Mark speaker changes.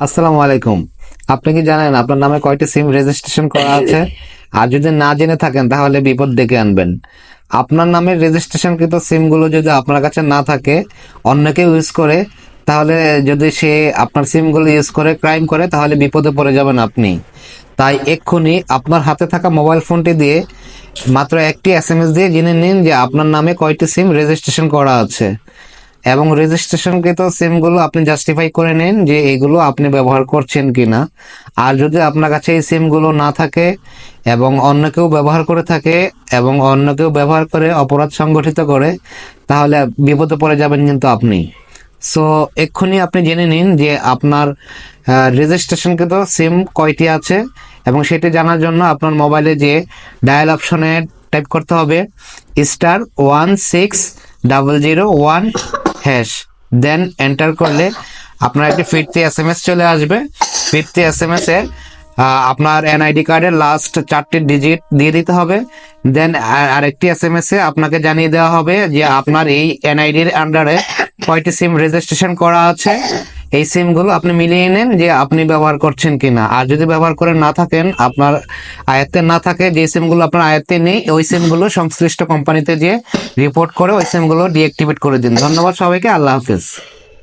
Speaker 1: আসসালামু আলাইকুম। আপনি কি জানেন, আপনার নামে কয়টি সিম রেজিস্ট্রেশন করা আছে? আর যদি না জেনে থাকেন, তাহলে বিপদ ডেকে আনবেন। আপনার নামে রেজিস্ট্রেশনকৃত সিমগুলো যদি আপনার কাছে না থাকে অন্য কেউ ইউজ করে, তাহলে যদি সে আপনার সিমগুলো ইউজ করে ক্রাইম করে, তাহলে বিপদে পড়ে যাবেন আপনি। তাই এক্ষুনি আপনার হাতে থাকা মোবাইল ফোনটি দিয়ে মাত্র একটি এস দিয়ে জেনে নিন যে আপনার নামে কয়টি সিম রেজিস্ট্রেশন করা আছে। এবং রেজিস্ট্রেশনকৃত সিমগুলো আপনি জাস্টিফাই করে নিন যে এগুলো আপনি ব্যবহার করছেন কিনা। আর যদি আপনার কাছে এই সিমগুলো না থাকে এবং অন্য কেউ ব্যবহার করে থাকে এবং অন্য কেউ ব্যবহার করে অপরাধ সংগঠিত করে, তাহলে বিপদে পড়ে যাবেন কিন্তু আপনি। সো এক্ষুনি আপনি জেনে নিন যে আপনার রেজিস্ট্রেশনকৃত সিম কয়টি আছে এবং সেটি জানার জন্য আপনার মোবাইলে যে ডায়াল অপশনে টাইপ করতে হবে star one six double zero one hash then enter করলে আপনার একটি ফিরতি এস এম এস চলে আসবে। ফিরতি এস এম এস এ আহ, আপনার এনআইডি কার্ডের লাস্ট চারটি ডিজিট দিয়ে দিতে হবে। দেন আরেকটি এস এম এস এ আপনাকে জানিয়ে দেওয়া হবে যে আপনার এই এনআইডির আন্ডারে কয়টি সিম রেজিস্ট্রেশন করা আছে। এই সিমগুলো আপনি মিলিয়ে নেন যে আপনি ব্যবহার করছেন কিনা। আর যদি ব্যবহার করে না থাকেন আপনার আয়ত্তে না থাকে যে সিমগুলো আপনার আয়ত্তে নেই ওই সিমগুলো সংশ্লিষ্ট কোম্পানিতে যে রিপোর্ট করে ওই সিমগুলো ডিঅ্যাক্টিভেট করে দিন। ধন্যবাদ সবাইকে আল্লাহ হাফিজ।